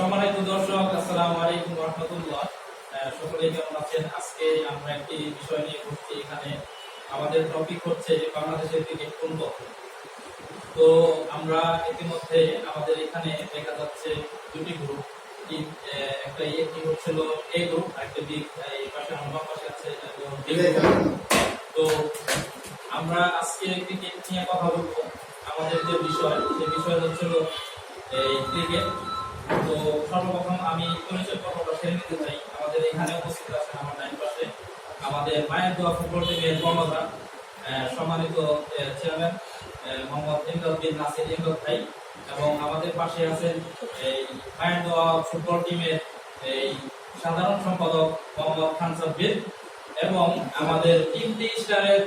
সম্মানিত দর্শক আসসালামু আলাইকুম রহমতুল্লাহ সকলে কেমন আছেন? আজকে আমরা একটি বিষয় নিয়ে বসছি এখানে আমাদের টপিক হচ্ছে বাংলাদেশের ক্রিকেট কোন তো আমরা ইতিমধ্যে আমাদের এখানে দেখা যাচ্ছে দুটি গ্রুপ একটা একটি হচ্ছিল এ গ্রুপ একটা বি এই পাশে আমার পাশে আছে। তো আমরা আজকে ক্রিকেট নিয়ে কথা বলব। আমাদের যে বিষয় সে বিষয় হচ্ছিল এই ক্রিকেট তো সর্বপ্রথম আমি পরিচয় পর্বটা সেরে নিতে চাই। আমাদের এখানে উপস্থিত আছেন আমার ডাইন পাশে। আমাদের মায়ের দোয়া ফুটবল টিমের কর্ণধার সম্মানিত চেয়ারম্যান মোহাম্মদ ইমদাদ বিন নাসির ইমদাদ ভাই এবং আমাদের পাশে আছেন, এই মায়ের দোয়া ফুটবল টিমের এই সাধারণ সম্পাদক মোহাম্মদ খান সাব্বির এবং আমাদের তিনটি স্টারের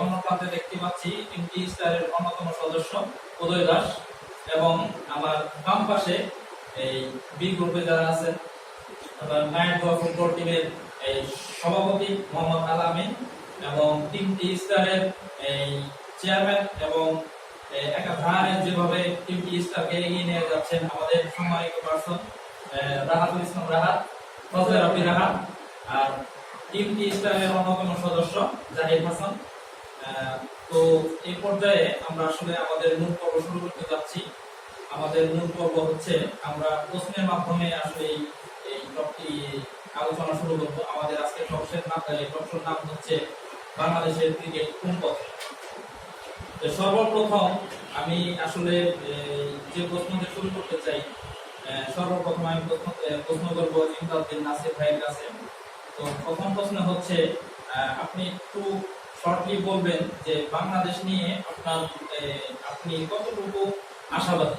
অন্য প্রান্তে দেখতে পাচ্ছি। তিনটি স্টারের অন্যতম সদস্য উদয় দাস এবং আমার বাম পাশে এই বি গ্রুপে যারা আছেন নাইট গোয়া ফুটবল টিমের এই সভাপতি মোহাম্মদ আল এবং তিনটি স্টারের এই চেয়ারম্যান এবং এই একাধারে যেভাবে টিমটি স্টারকে এগিয়ে নিয়ে যাচ্ছেন আমাদের সম্মানিত পার্সন রাহাতুল ইসলাম রাহাত ফজলে রবি রাহাত আর টিমটি স্টারের অন্যতম সদস্য জাহিদ হাসান। তো এই পর্যায়ে আমরা আসলে আমাদের মূল পর্ব শুরু করতে যাচ্ছি। আমাদের মূল পর্ব হচ্ছে আমরা প্রশ্নের মাধ্যমে আসলে এই টপটি আলোচনা শুরু করব। আমাদের আজকে টপসের নাম টপসের নাম হচ্ছে বাংলাদেশের ক্রিকেট কোন পথে? সর্বপ্রথম আমি আসলে যে প্রশ্ন দিয়ে শুরু করতে চাই সর্বপ্রথম আমি প্রশ্ন প্রশ্ন করব ইমদাদ্দিন নাসির ভাইয়ের কাছে। তো প্রথম প্রশ্ন হচ্ছে আপনি একটু শর্টলি বলবেন যে বাংলাদেশ নিয়ে আপনার আপনি কতটুকু আশাবাদী?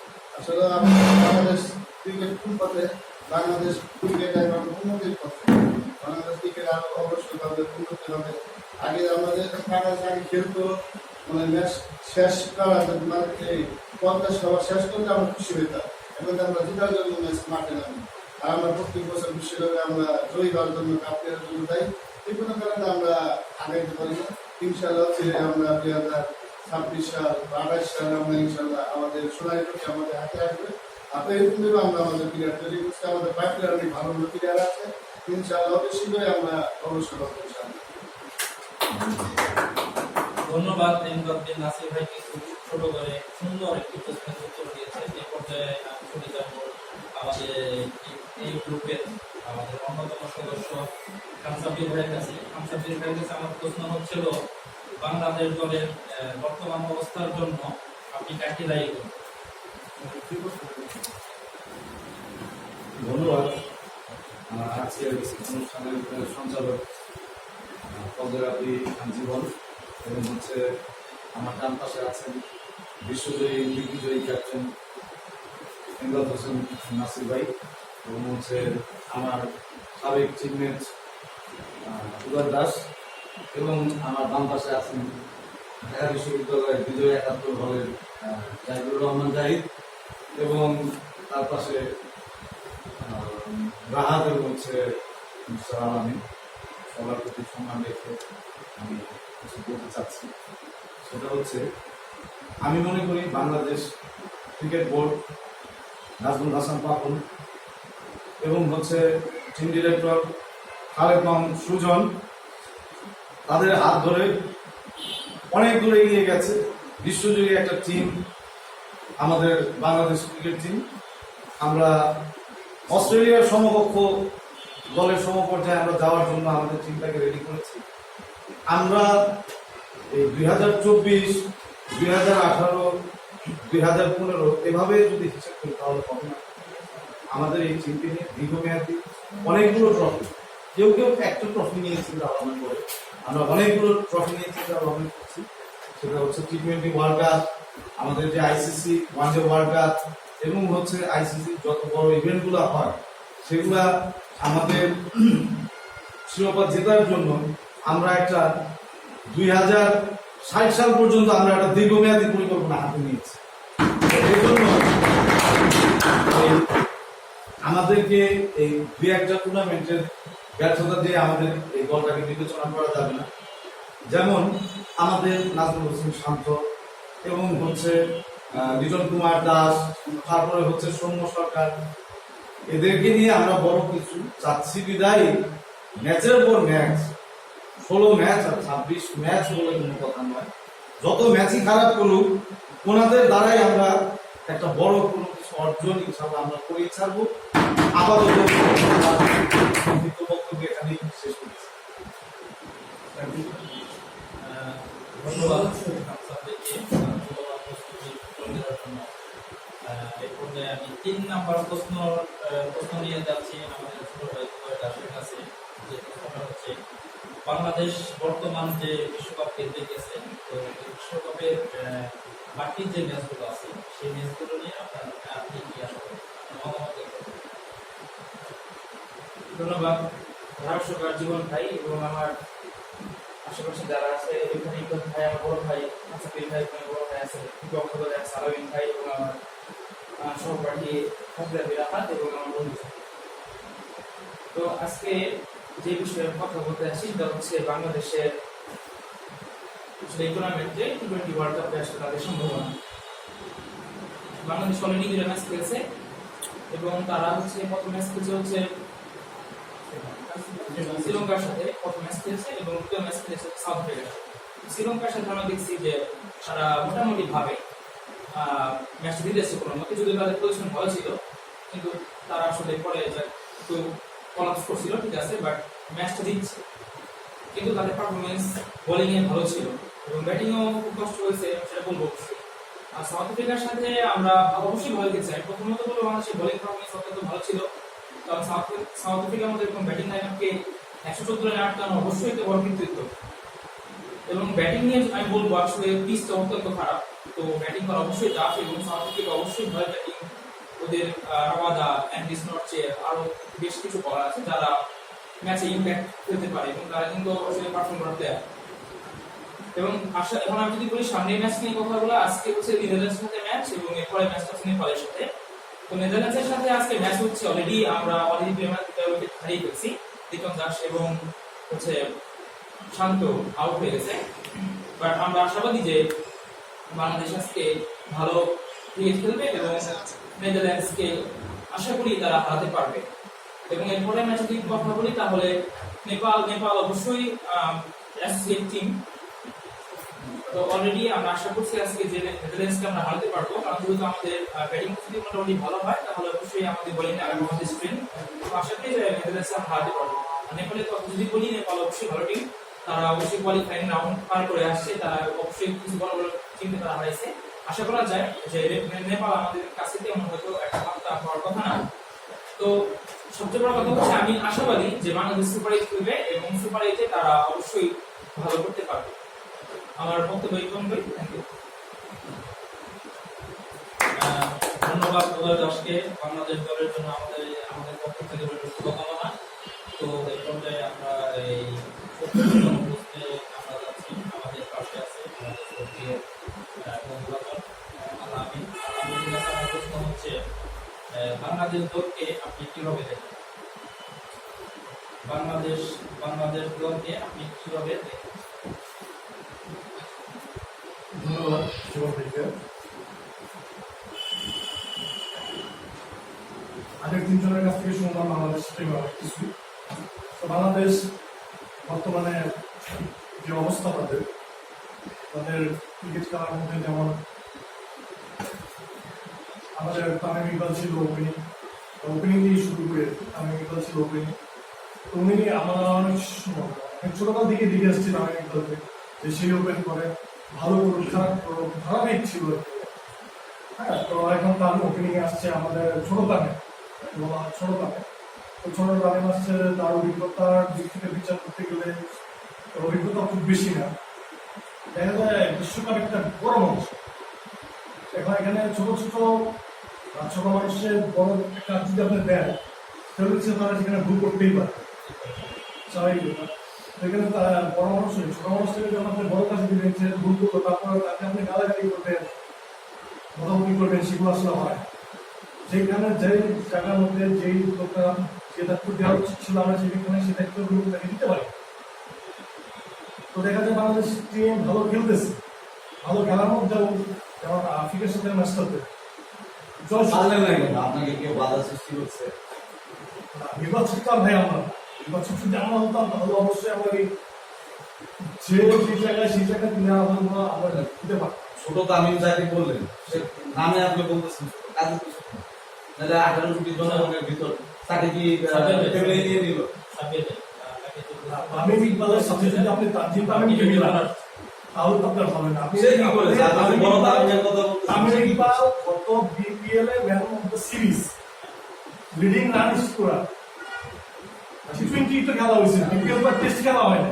আসলে বাংলাদেশ ক্রিকেট কোন পথে বাংলাদেশ ক্রিকেট এখন উন্নতির পথে। বাংলাদেশ ক্রিকেট আরও অবশ্যই ভাবে উন্নতি হবে। আগে আমাদের বাংলাদেশ আগে খেলতো মানে ম্যাচ শেষ করা মানে এই পঞ্চাশ ওভার শেষ করতে আমরা খুশি হইতাম। এবং আমরা জেতার জন্য ম্যাচ মাঠে নামি। আর আমরা প্রত্যেক বছর বিশ্বকাপে আমরা জয়ী হওয়ার জন্য কাপ জন্য যাই। এই কোনো কারণে আমরা আগাইতে পারি না। ইনশাল্লাহ হচ্ছে আমরা হাজার ছাব্বিশ সাল বা সালে আমরা ইনশাল্লাহ আমাদের সোনালী ট্রফি আমাদের হাতে আসবে। আপনি এরকম ভাবে আমরা আমাদের প্লেয়ার তৈরি করছি, আমাদের পাইপ প্লেয়ার ভালো ভালো প্লেয়ার আছে। ইনশাল্লাহ অতি শীঘ্রই আমরা পাবো ইনশাল্লাহ ধন্যবাদ ইমদাদ্দিন নাসির ভাইকে খুব ছোট করে সুন্দর একটি প্রশ্নের উত্তর দিয়েছেন। এই পর্যায়ে আমি চলে যাব আমাদের এই- গ্রুপের আমাদের অন্যতম সদস্য খামসাবির ভাইয়ের কাছে। খামসাবির ভাইয়ের কাছে আমার প্রশ্ন হচ্ছিল বাংলাদেশ দলের বর্তমান অবস্থার জন্য আপনি কাকে দায়ী করবেন? ধন্যবাদ। আমার আজকের অনুষ্ঠানের সঞ্চালক পদ্মরাপি জীবন এবং হচ্ছে আমার ডান পাশে আছেন বিশ্বজয়ী দিগ্বিজয়ী ক্যাপ্টেন ইমরাদ হোসেন নাসির ভাই এবং হচ্ছে আমার সাবেক টিমমেট উদয় দাস। এবং আমার বাম পাশে আছেন ঢাকা বিশ্ববিদ্যালয়ের বিজয় একাত্তর হলের জাহিদুর রহমান জাহিদ এবং তার পাশে রাহাত এবং হচ্ছে আলামী। সবার প্রতি সম্মান রেখে আমি কিছু বলতে চাচ্ছি। সেটা হচ্ছে, আমি মনে করি বাংলাদেশ ক্রিকেট বোর্ড নাজমুল হাসান পাপন এবং হচ্ছে টিম ডিরেক্টর খালেদ মাহমুদ সুজন তাদের হাত ধরে অনেক দূরে এগিয়ে গেছে। বিশ্বজুড়ে একটা টিম আমাদের বাংলাদেশ ক্রিকেট টিম আমরা অস্ট্রেলিয়ার সমকক্ষ দলের সমপর্যায়ে আমরা যাওয়ার জন্য আমাদের টিমটাকে রেডি করেছি। আমরা এই দুই হাজার চব্বিশ, দুই হাজার আঠারো, দুই হাজার পনেরো এভাবে যদি হিসাব করি তাহলে হবে না। আমাদের এই টিমকে নিয়ে দীর্ঘমেয়াদী অনেকগুলো ট্রফি কেউ কেউ একটা ট্রফি নিয়ে চিন্তা ভাবনা করে। আমরা অনেকগুলো ট্রফি নিয়ে চিন্তা ভাবনা করছি। সেটা হচ্ছে টি টোয়েন্টি ওয়ার্ল্ড কাপ আমাদের যে ICC one day world cup এবং হচ্ছে আইসিসি যত বড় ইভেন্টগুলো হয়, সেগুলা আমাদের শিরোপা জেতার জন্য আমরা একটা দুই হাজার ষাট সাল পর্যন্ত আমরা একটা দীর্ঘমেয়াদী পরিকল্পনা হাতে নিয়েছি। আমাদেরকে এই দুই একটা টুর্নামেন্টের ব্যর্থতা দিয়ে আমাদের এই দলটাকে বিবেচনা করা যাবে না। যেমন আমাদের নাজমুল হোসেন শান্ত এবং হচ্ছে লিটন কুমার দাস, তারপরে হচ্ছে সৌম্য সরকার। এদেরকে নিয়ে আমরা বড় কিছু চাচ্ছি বিদায়। ম্যাচের পর ম্যাচ, ষোলো ম্যাচ আর ছাব্বিশ ম্যাচ বলে কোনো কথা নয়। যত ম্যাচই খারাপ করুক, ওনাদের দ্বারাই আমরা একটা বড় কোনো কিছু অর্জন ইনশাল্লাহ আমরা করে ছাড়বো। আপাতত সংক্ষিপ্ত বক্তব্য এখানেই শেষ করছি আহ, ধন্যবাদ আপনাদেরকে মূল্যবান প্রস্তুতি তুলে ধরার জন্য আহ, এই পর্যায়ে আমি তিন নাম্বার প্রশ্ন আহ, প্রশ্ন নিয়ে যাচ্ছি আমাদের ছোট ভাই জুবাইর দাসের কাছে যে প্রশ্নটা হচ্ছে বাংলাদেশ বর্তমান যে বিশ্বকাপ খেলতে গেছে তো বিশ্বকাপের বাকি যে ম্যাচগুলো আছে, সেই ম্যাচগুলো নিয়ে আপনার, আপনি কি করুন। ধন্যবাদ ভারত জীবন ভাই এবং আমার আশেপাশে যারা আছে, এখানে ইকবাল ভাই, আমার বড় ভাই আসাফির ভাই, আমার বড় ভাই আছে বক্তব্য সালাউদ্দিন ভাই এবং আমার সহপাঠী ফজলা বিরাহাত এবং আমার বন্ধু তো আজকে যে বিষয়ে কথা বলতে আসি সেটা হচ্ছে বাংলাদেশের টি টোয়েন্টি ওয়ার্ল্ড কাপে আসলে তাদের সম্ভাবনা। বাংলাদেশ অলরেডি দুটো ম্যাচ খেলেছে এবং তারা হচ্ছে প্রথম ম্যাচ খেলছে হচ্ছে শ্রীলঙ্কার সাথে প্রথম ম্যাচ খেলেছে এবং দ্বিতীয় ম্যাচ খেলেছে সাউথ আফ্রিকার শ্রীলঙ্কার সাথে আমরা দেখছি যে তারা মোটামুটি ভাবে ম্যাচটা জিতেছে কোনো মতে, যদিও তাদের পজিশন ভালো ছিল, কিন্তু তারা আসলে পরে একটু কলাপস করছিল, ঠিক আছে বাট ম্যাচটা জিতছে। কিন্তু তাদের পারফরমেন্স বোলিং এ ভালো ছিল। এবং ব্যাটিংও খুব কষ্ট হয়েছে সেটা বলব অবশ্যই আর সাউথ আফ্রিকার সাথে আমরা অবশ্যই ভালো খেলছি। আমি প্রথমত বলব বাংলাদেশের বোলিং পারফরমেন্স অত্যন্ত ভালো ছিল। কারণ সাউথ সাউথ আফ্রিকার মধ্যে এরকম ব্যাটিং লাইনআপকে একশো চোদ্দ রানে আটকানো অবশ্যই একটা বড় কৃতিত্ব। এবং ব্যাটিং নিয়ে আমি বলব, আসলে পিচটা অত্যন্ত খারাপ। তো ব্যাটিং করা অবশ্যই টাফ এবং সাউথ আফ্রিকা অবশ্যই ভালো ব্যাটিং ওদের রাবাদা অ্যান্ডিস নটচে আরও বেশ কিছু বলার আছে, যারা ম্যাচে ইম্প্যাক্ট ফেলতে পারে এবং তারা কিন্তু আসলে পারফর্ম করা প্লেয়ার এবং আশা এখন আমি যদি বলি সামনের ম্যাচ নিয়ে কথা বলা, আজকে হচ্ছে নেদারল্যান্ডসের সাথে ম্যাচ এবং এরপরে ম্যাচটা হচ্ছে নেপালের সাথে। তো নেদারল্যান্ডসের সাথে আজকে ম্যাচ হচ্ছে অলরেডি আমরা অলরেডি উইকেট হারিয়ে ফেলছি। দীপক দাস এবং হচ্ছে শান্ত আউট হয়ে গেছে। বাট আমরা আশাবাদী যে বাংলাদেশ আজকে ভালো ক্রিকেট খেলবে এবং নেদারল্যান্ডসকে আশা করি তারা হারাতে পারবে। এবং এরপরে ম্যাচ যদি কথা বলি, তাহলে নেপাল নেপাল অবশ্যই টিম তো অলরেডি আমরা আশা করছি আজকে যে নেদারল্যান্ডসকে আমরা হারাতে পারব, কারণ যেহেতু আমাদের ব্যাটিং যদি মোটামুটি ভালো হয়, তাহলে অবশ্যই আমাদের আমাদের তো আশা করি যে আমরা হারাতে পারব। নেপালের কথা যদি বলি, নেপাল অবশ্যই ভালো টিম তারা অবশ্যই কোয়ালিফাইং রাউন্ড পার করে আসছে, তারা অবশ্যই কিছু বড় বড় টিমকে তারা হারাইছে। আশা করা যায় যে নেপাল আমাদের কাছে তেমন হয়তো একটা মাত্রা হওয়ার কথা না। তো সবচেয়ে বড় কথা হচ্ছে, আমি আশাবাদী যে বাংলাদেশ সুপার এইট এবং সুপার এইটে তারা অবশ্যই ভালো করতে পারবে। আমার বক্তব্য এই পর্যন্তই। ধন্যবাদ দুলাল দাসকে বাংলাদেশ দলের জন্য আমাদের আমাদের পক্ষ থেকে রইল শুভকামনা। তো এই পর্যায়ে আমরা এই বাংলাদেশ দলকে আপনি কীভাবে দেখেন? বাংলাদেশ বাংলাদেশ দলকে আপনি কীভাবে দেখেন? আগের তিনজনের কাছ থেকে শুনলাম বাংলাদেশ থেকে তো বাংলাদেশ বর্তমানে যে অবস্থা তাদের তাদের ক্রিকেট খেলার মধ্যে যেমন আমাদের তামিম ইকবাল ছিল ওপেনিং ওপেনিং দিয়ে শুরু করে তামিম ইকবাল ছিল ওপেনিং তো উনি আমরা অনেক ছোটকাল থেকে দেখে আসছি তামিম ইকবালকে যে সেই ওপেন করে। ভালো ধারাবাহিক ছিল হ্যাঁ তো এখন তার ওপেনিং আসছে আমাদের ছোট তামে ছোট তামে তো ছোট তামিম আসছে তার অভিজ্ঞতার দিক থেকে বিচার করতে গেলে অভিজ্ঞতা খুব বেশি না। দেখা যায় বিশ্বকাপ একটা বড় মানুষ এখন এখানে ছোট ছোট ছোট মানুষের বড় একটা যদি আপনি দেন তো সেগুলো হচ্ছে তারা সেখানে ভুল করতেই পারে। স্বাভাবিক ব্যাপার। তারা বড় মানুষ ছোট মানুষ থেকে যখন আপনি বড় কাছে দিবেন সে ভুল করল তারপরে তাকে আপনি গালাগালি করবেন? মোটামুটি করবেন? সেগুলো আসলে হয়। যেখানে যেই জায়গার মধ্যে যেই লোকটা যে দায়িত্ব দেওয়া উচিত ছিল আমরা সেখানে সে দায়িত্বগুলো তাকে দিতে পারি। তো দেখা যায় বাংলাদেশ টিম ভালো খেলতেছে। ভালো খেলার মধ্যে যেমন আফ্রিকার সাথে ম্যাচ খেলতে। আপনাকে কেউ বাধা সৃষ্টি করছে? নির্বাচন কাল ভাই আমরা। নির্বাচন যদি আমরা হতাম তাহলে অবশ্যই আমরা এই যে যে জায়গায় সেই জায়গায় দিলে আমরা আমরা দিতে পারতাম ছোট তামিম যাকে বললেন সে নামে আপনি বলতেছেন কাজে তো তাহলে আঠারো কোটি জনগণের ভিতর তাকে কি টেবিলে নিয়ে নিল তো- আমি ইকবালের সাথে যদি আপনি তাজিম তামিমকে মিলান তাহলে তো আপনার হবে না। আপনি সে কি করেছে আপনি বড় তামিমের কথা তামিম বলতেছেন ইকবাল গত BPL A man of the series leading run scorer twenty তো খেলা হয়েছে বিপিএল বা টেস্ট খেলা হয় না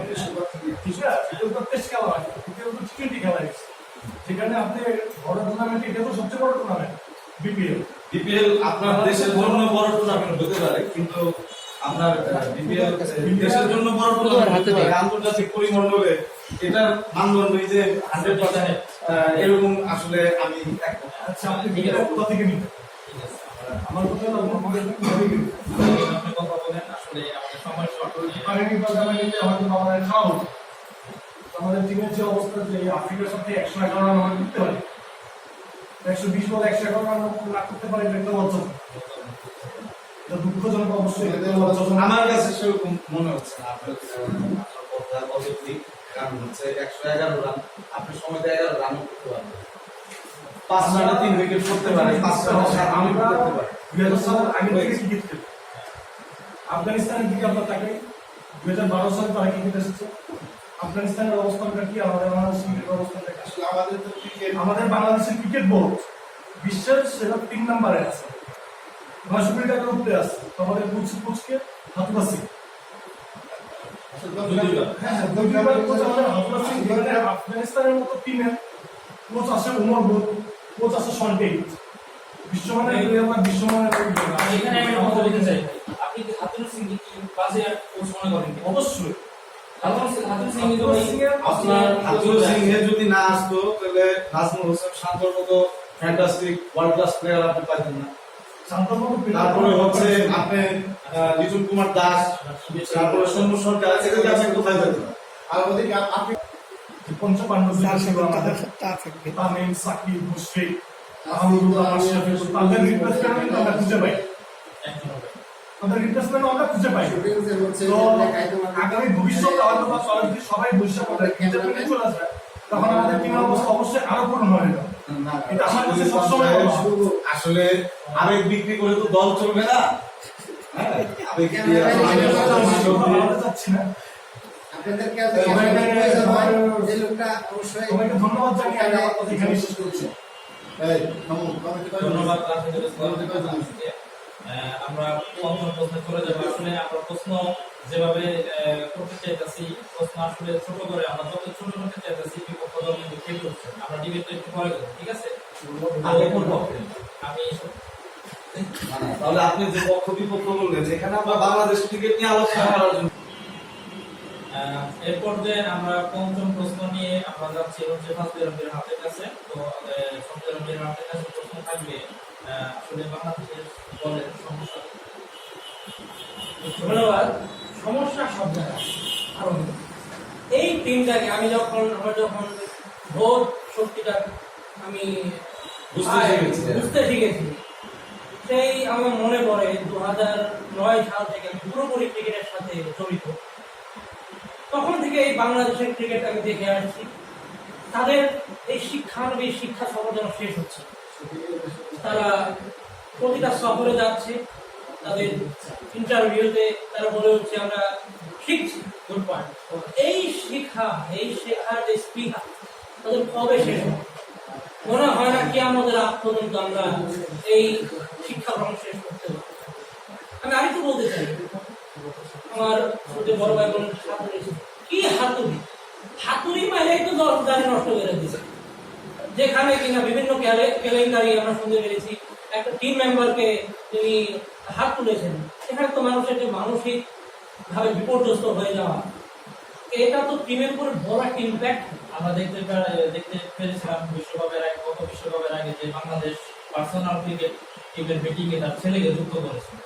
ঠিক আছে বিপিএল বা টেস্ট খেলা হয় বিপিএল তো টোয়েন্টি খেলা হয়েছে সেখানে আপনি বড় টুর্নামেন্ট এটা তো সবচেয়ে বড় টুর্নামেন্ট বিপিএল বিপিএল আপনার দেশের জন্য বড় টুর্নামেন্ট হতে পারে কিন্তু আপনার বিপিএল দেশের জন্য বড় টুর্নামেন্ট আন্তর্জাতিক পরিমণ্ডলে এটার মানদণ্ড এই যে হান্ড্রেড পার্সেন্ট এরকম আসলে আমি আচ্ছা আপনি বিপিএল কোথা থেকে নিবেন আমরা কথা কথা বলেন আসলে আমাদের সময় শর্ট আমি ইকবাল জানা নিলে হয়তো আমাদের খাওয়া আমাদের টিমের যে অবস্থা যে আফ্রিকার সাথে একশো এগারো রান আমরা করতে পারি একশো বিশ বল একশো এগারো রান না করতে পারি এটা একটা লজ্জা দুঃখজনক অবশ্যই আমার কাছে সেরকম মনে হচ্ছে না আপনার আপনার অযৌক্তিক কারণ হচ্ছে একশো এগারো রান আপনি সময় এগারো রানও করতে পারবেন। পাঁচ রানে তিন উইকেট করতে পারে পাঁচ রানে সাত করতে পারে দুই হাজার সালের আগে থেকে আফগানিস্তানের দিকে আমরা তাকাই। দুই হাজার বারো সালে তারা ক্রিকেট এসেছে আফগানিস্তানের অবস্থানটা কি? আমাদের বাংলাদেশের ক্রিকেটের অবস্থানটা কি আসলে আমাদের তো ক্রিকেট আমাদের বাংলাদেশের ক্রিকেট বোর্ড বিশ্বের সেরা তিন নম্বরে আছে। নয়শো কোটি টাকার উপরে আছে। আমাদের কুচকে হাতুরা সিং। হ্যাঁ হ্যাঁ হাতুরা আফগানিস্তানের মতো টিমের কোচ আছে উমর বোধ কোচ আছে সন্টেই বিশ্বমানের বিশ্বমানের এখানে আমি কথা বলতে চাই। হাতুর সিং কি বাজে কোচ মনে করেন অবশ্যই। হাতুর হাতুর হাতুরা আপনার আব্দুল সিং এ যদি না আসতো তাহলে নাজমুল হোসেন শান্তর মতো ফ্যান্টাস্টিক ওয়ার্ল্ড ক্লাস প্লেয়ার আপনি পাইতেন না। তারপরে হচ্ছে আপনি লিটন কুমার দাস তারপরে সৌম্য সরকার এদেরকে আপনি কোথায় যেতেন আর ওদিকে আপনি পঞ্চপাণ্ডব যে ছিল আমাদের তামিম সাকিব মুশফিক আহমদুল্লাহ মাশরাফি তাদের রিপ্লেসমেন্ট কিন্তু আমরা খুঁজে পাই। একজন হবে। তাদের রিপ্লেসমেন্ট আমরা খুঁজে পাই তো আগামী ভবিষ্যতে হয়তো বা সবাই যদি সবাই পড়ে চলে আসবে তখন আমাদের টিমের অবস্থা অবশ্যই আরও করুন হয়ে যাবে এটা আমার কাছে সবসময় আসলে আবেগ বিক্রি করে তো দল চলবে না হ্যাঁ, জানিয়ে ধন্যবাদ আমরা পঞ্চম প্রশ্নে চলে যাব? আসলে আমরা প্রশ্ন যেভাবে করতে চাইতেছি প্রশ্ন আসলে ছোট করে আমরা যত ছোট করতে চাইতেছি বিপক্ষ দল কিন্তু। আমরা ডিবেটটা একটু পরে ঠিক আছে? আগে করব আমি মানে, তাহলে আপনি যে পক্ষ বিপক্ষ বললেন এখানে আমরা বাংলাদেশ ক্রিকেট নিয়ে আলোচনা করার জন্য। আহ, এর পর্যায়ে আমরা পঞ্চম প্রশ্ন নিয়ে আমরা যাচ্ছি হচ্ছে রবির কাছে তো ফাজলে রবির হাতের কাছে প্রশ্ন থাকবে আসলে বাংলাদেশের দলের সমস্যা। ধন্যবাদ। সমস্যা সব জায়গায় এই টিমটাকে আমি যখন আমার যখন ভোট শক্তিটা আমি। বুঝতে শিখেছি। সেই আমার মনে পড়ে দু হাজার নয় সাল থেকে আমি পুরোপুরি ক্রিকেটের সাথে জড়িত। তখন থেকে এই বাংলাদেশের ক্রিকেট আমি দেখে আসছি। তাদের এই শিক্ষানবী শিক্ষা যেন শেষ হচ্ছে। তারা প্রতিটা সফরে যাচ্ছে, তাদের ইন্টারভিউতে তারা বলে হচ্ছে, আমরা শিখছি গুড পয়েন্ট এই শিক্ষা, এই শেখার যে স্পৃহা, তাদের কবে শেষ হবে? মনে হয় না কি আমাদের আগ পর্যন্ত আমরা এই শিক্ষা গ্রহণ শেষ করতে পারব। আমি আরেকটু বলতে চাই, আমার ছোট বড় ভাই বোনের সাথে কি হাতুড়ি? মাইলেই তো দশ গাড়ি নষ্ট করে দিচ্ছে যেখানে কিনা বিভিন্ন কেলে- কেলেঙ্কারি আমরা শুনতে পেরেছি। একটা টিম মেম্বারকে তিনি হাত তুলেছেন। সেখানে তো মানুষের যে মানসিক ভাবে বিপর্যস্ত হয়ে যাওয়া, এটা তো টিমের উপর বড় একটা ইম্প্যাক্ট আমরা দেখতে দেখতে পেরেছিলাম বিশ্বকাপের আগে, গত বিশ্বকাপের আগে যে বাংলাদেশ পার্সোনাল ক্রিকেট টিমের এ তার ছেলেকে যুক্ত করেছে।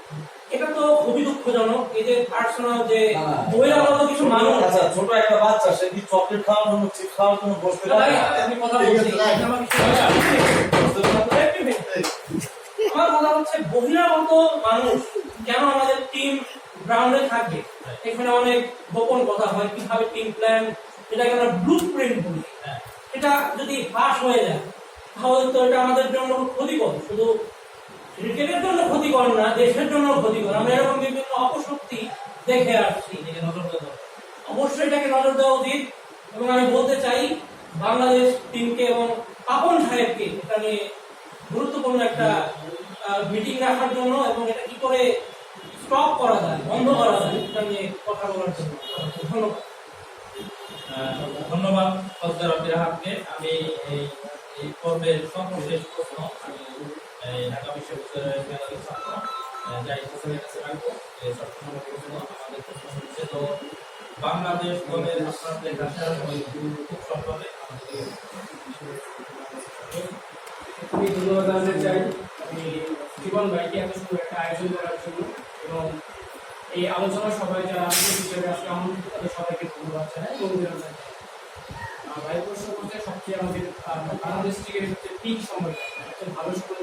দুঃখজনক এই যে পার্সোনাল যে না। বহিরাগত কিছু মানুষ আচ্ছা ছোট একটা বাচ্চা সে কি চকলেট খাওয়ার জন্য চিপস খাওয়ার জন্য বসতে পারে আমি কথা ঠিক বলছি আছে, রাখ। আমার কথা হচ্ছে বহিরাগত মানুষ কেন আমাদের টিম গ্রাউন্ডে থাকে? এখানে অনেক গোপন কথা হয় কীভাবে টিম প্ল্যান যেটাকে আমরা ব্লু প্রিন্ট বলি। হ্যাঁ। এটা যদি ফাঁস হয়ে যায় তাহলে তো এটা আমাদের জন্য ক্ষতিকর। শুধু ক্রিকেটের জন্য ক্ষতিকর না দেশের জন্য ক্ষতিকর। আমরা এরকম বিভিন্ন অপশক্তি দেখে আসছি। এদিকে নজর দেওয়া অবশ্যই এটাকে নজর দেওয়া উচিত এবং আমি বলতে চাই বাংলাদেশ টিমকে এবং পাপন সাহেবকে এটা নিয়ে গুরুত্বপূর্ণ একটা মিটিং রাখার জন্য এবং এটা কি করে স্টপ করা যায় বন্ধ করা যায় এটা নিয়ে কথা বলার জন্য। ধন্যবাদ। ধন্যবাদ ফজদার আব্দুল আমি এই পর্বের সর্বশেষ প্রশ্ন আমি ঢাকা বিশ্ববিদ্যালয়ের ছাত্র জাহিদ হোসেনের কাছে রাখব আমাদের তো বাংলাদেশ দলের আপনার সেরা খুব সম্ভবে আমি ধন্যবাদ জানাতে চাই আমি জীবন ভাইকে এত সুন্দর একটা আয়োজন করার জন্য এবং এই আলোচনা সবাই যারা আমাদের হিসেবে আসলে আমন্ত্রিত সবাইকে ধন্যবাদ জানাই এবং। আহ, ভাই করতে সবচেয়ে আমাদের বাংলাদেশ ক্রিকেটের সবচেয়ে পিক সময় ভালো সময়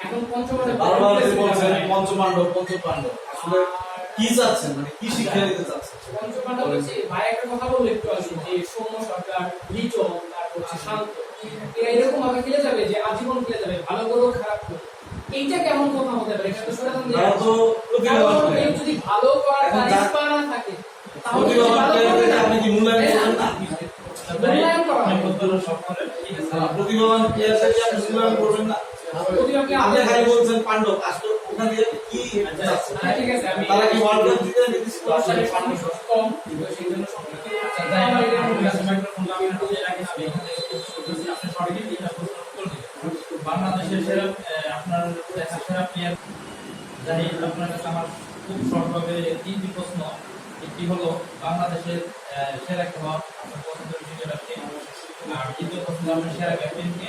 এখন বলছেন পঞ্চপাণ্ডব পঞ্চপাণ্ডব আসলে কি চাচ্ছেন? মানে কি শিক্ষা দিতে চাচ্ছেন? পঞ্চপাণ্ডব হচ্ছে ভাই একটা কথা বলল একটু আগে যে সৌম্য সরকার লিচন তারপর শান্ত এরা এরকম ভাবে খেলে যাবে যে আজীবন খেলে যাবে ভালো করেও খারাপ করে এইটা কেমন কথা হতে পারে? এটা তো। কেউ যদি ভালো করার পাওয়া না থাকে তাহলে। আপনি কি মূল্যায়ন করবেন না? মূল্যায়ন করা করেন আছে আর প্রতিভাবান প্লেয়ারকে আপনি মূল্যায়ন করবেন না? আপনি খালি বলছেন পাণ্ডব আসলে ওখানে কি চাচ্ছেন? হ্যাঁ, ঠিক আছে, আমি- তারা কি ওয়ার্ল্ড কাপ জিতে নিতে দশ সালের কম, কিন্তু সেই জন্য সবকিছু আচ্ছা, যাই আমার এটা মনে আমি আমি আপনি সঠিক বাংলাদেশের সেরা আপনার দেখা সেরা প্লেয়ার যাই আপনার কাছে আমার খুব শর্টভাবে তিনটি প্রশ্ন একটি হলো বাংলাদেশের সেরা খেলোয়াড় আপনার পছন্দের আর দ্বিতীয় প্রশ্ন আপনার সেরা ক্যাপ্টেনকে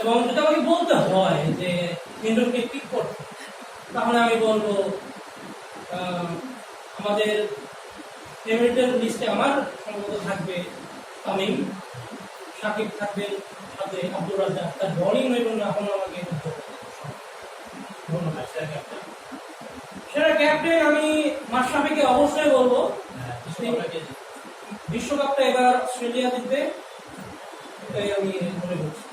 এবং যদি আমাকে বলতে হয় যে তিনজনকে পিক করতে? তাহলে আমি বলব আমাদের ফেভারিটের লিস্টে আমার সম্ভবত থাকবে তামিম সাকিব থাকবেন সাথে আব্দুল রাজ্জাক তার বলিং নৈপুণ্য এখন আমাকে ধন্যবাদ সেরা ক্যাপ্টেন সেরা ক্যাপ্টেন আমি মাশরাফিকে অবশ্যই বলব। হ্যাঁ, বিশ্বকাপটা কে এবার অস্ট্রেলিয়া জিতবে এটাই আমি মনে করছি।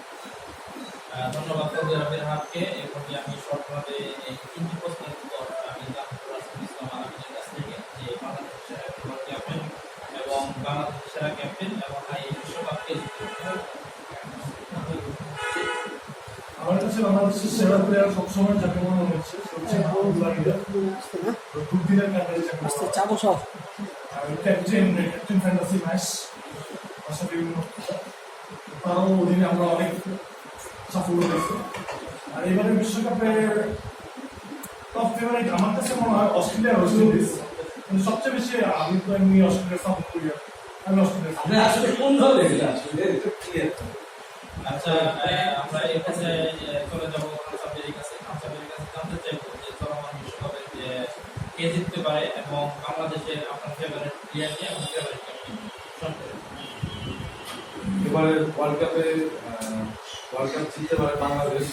ধন্যবাদ ফজল রাবের হাতকে এবং আমি শর্টভাবে এই তিনটি প্রশ্নের উত্তর আমি রাসুল ইসলাম আলমীর কাছ থেকে যে বাংলাদেশের সেরা খেলোয়াড় ক্যাপ্টেন এবং বাংলাদেশের সেরা ক্যাপ্টেন এবং এই বিশ্বকাপকে আমার কাছে বাংলাদেশের সেরা প্লেয়ার সবসময় যাকে মনে হচ্ছে সে হচ্ছে মোহাম্মদ ওয়াহিদা দুদিনের কাছে চাবো সব। ক্যাপ্টেন ক্যাপ্টেন ফ্যান্টাসি ম্যাচ আসলে তারও অধীনে আমরা অনেক সাফল্য পেয়েছি আর এবারে বিশ্বকাপে টপ ফেভারিট আমার কাছে মনে হয় অস্ট্রেলিয়া ওয়েস্ট ইন্ডিজ কিন্তু সবচেয়ে বেশি আমি তো এমনি অস্ট্রেলিয়ার সাপোর্ট করি আমি অস্ট্রেলিয়া আপনি আসলে কোন দলে এটা আসলে এটা আচ্ছা আমরা এই কাছে চলে যাব খানসাবের কাছে খানসাবের কাছে জানতে চাইব যে চলমান বিশ্বকাপ কে জিততে পারে এবং বাংলাদেশের আপনার ফেভারিট প্লেয়ার কে এবং ফেভারিট ক্যাপ্টেন এবারে ওয়ার্ল্ড কাপে ওয়ার্ল্ড কাপ পারে বাংলাদেশ।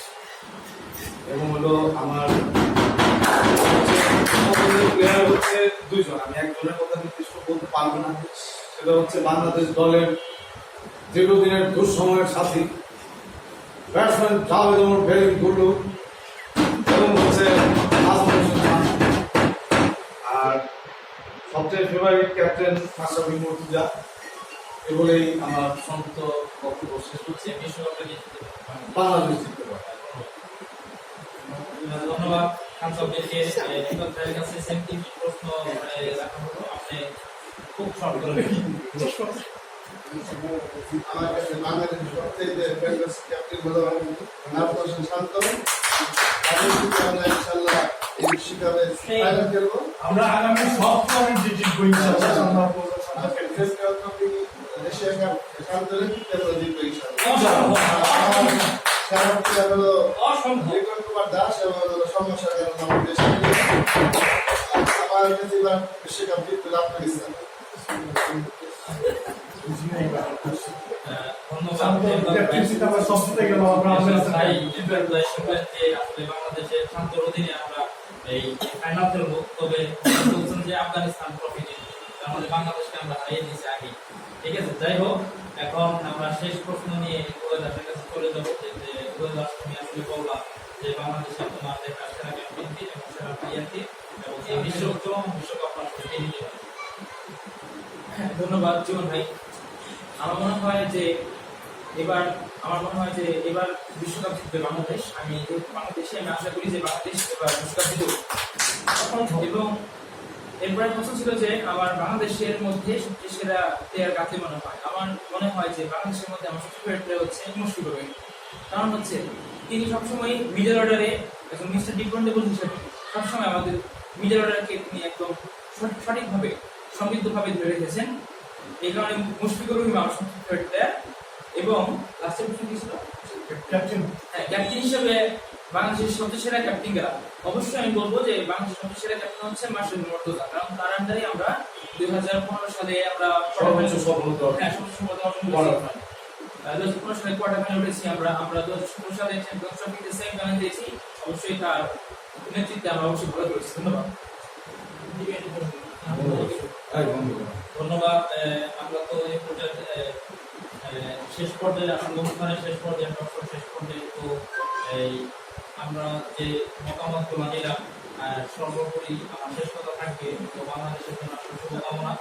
এবং হলো আমার প্লেয়ার হচ্ছে দুইজন। আমি একজনের কথা নির্দিষ্ট বলতে পারব না। সেটা হচ্ছে বাংলাদেশ দলের দীর্ঘদিনের দুঃসময়ের সাথী। ব্যাটসম্যান জাভেদ ওমর ভেরি গুল্লু এবং হচ্ছে। আর সবচেয়ে ফেভারিট ক্যাপ্টেন মাশরাফি মুর্তুজা আমার সংক্ষিপ্ত বক্তব্য শেষ করছি। বাংলাদেশ জিততে পারে ধন্যবাদ। খান সাহেবকে কাছে সেম তিনটি প্রশ্ন রাখা হলো? আপনি খুব শর্ট করে আমার কাছে বাংলাদেশের সবচেয়ে ফেমাস ক্যাপ্টেন হলো নাফ হোসেন শান্ত। আমরা ইনশাল্লাহ এই বিশ্বকাপে ফাইনাল খেলব। আমরা আগামী সব টুর্নামেন্ট জিতবো ইনশাআল্লাহ। আমরা ফেস কাপ রেকর্ড কুমার দাস এবং সমস্যা আমার বিশ্বকাপ জিততে লাভ করেছে ধন্যবাদ। ক্যাপ্টেন্সিটা আমরা বাংলাদেশের অধীনে এই ফাইনাল খেলব। তবে বলছেন যে আফগানিস্তান ট্রফি জিতবে আমাদের বাংলাদেশকে আমরা হারিয়ে দিয়েছি আগে ঠিক আছে, যাই হোক, এখন আমরা শেষ প্রশ্ন নিয়ে দাসের কাছে চলে যাব, যে তুমি আসলে যে বাংলাদেশে তোমার এবং সেরা এবং এই বিশ্ব বিশ্বকাপ আসলে ধন্যবাদ, জীবন ভাই। আমার মনে হয় যে এবার আমার মনে হয় যে এবার বিশ্বকাপ জিতবে বাংলাদেশ। আমি বাংলাদেশে আমি আশা করি যে বাংলাদেশ এবার বিশ্বকাপ এবং এরপরে প্রশ্ন ছিল যে আমার বাংলাদেশের মধ্যে সবচেয়ে সেরা প্লেয়ার কাকে মনে হয়? আমার মনে হয় যে বাংলাদেশের মধ্যে আমার সবচেয়ে ফেভারিট প্লেয়ার হচ্ছে মুশফিকুর রহিম। কারণ হচ্ছে তিনি সবসময় মিডল অর্ডারে একজন মিস্টার ডিপেন্ডেবল হিসেবে সবসময় আমাদের মিডল অর্ডারকে তিনি একদম সঠিকভাবে সমৃদ্ধভাবে ধরে রেখেছেন। এই কারণে মুশফিকুর রহিম আমার সবচেয়ে ফেভারিট প্লেয়ার এবং লাস্টের প্রশ্ন কি ছিল? ক্যাপ্টেন হ্যাঁ ক্যাপ্টেন হিসেবে বাংলাদেশের সবচেয়ে সেরা ক্যাপ্টেন কারা? অবশ্যই আমি বলব যে বাংলাদেশের সবচেয়ে সেরা ক্যাপ্টেন হচ্ছে মর্তজা। কারণ তার আন্ডারে আমরা দুই হাজার পনেরো সালে আমরা সর্বোচ্চ সফলতা হ্যাঁ সবচেয়ে সফলতা অর্জন করেছি। দু হাজার পনেরো সালে কোয়ার্টার ফাইনাল উঠেছি আমরা। আমরা দু হাজার ষোলো সালে চ্যাম্পিয়ন্স ট্রফিতে সেমি দিয়েছি। অবশ্যই তার নেতৃত্বে আমরা অবশ্যই ভালো করেছি। ধন্যবাদ। ধন্যবাদ। আমরা তো এই পর্যায়ে আহ, আহ, শেষ পর্যায়ে আসলে অনুষ্ঠানের শেষ পর্যায়ে শেষ পর্যায়ে তো এই আমরা যে মতামতগুলো আহ, সর্বোপরি আমার শেষ কথা থাকবে তো বাংলাদেশের জন্য শুভকামনা।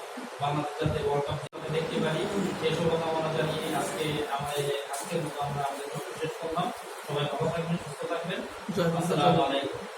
বাংলাদেশ যাতে ওয়ার্ল্ড কাপ দেখতে পারি সেই শুভকামনা জানিয়ে আজকে আমাদের আজকের মতো আমরা আমাদের শেষ করলাম। সবাই ভালো থাকবেন সুস্থ থাকবেন। আসসালামু আলাইকুম।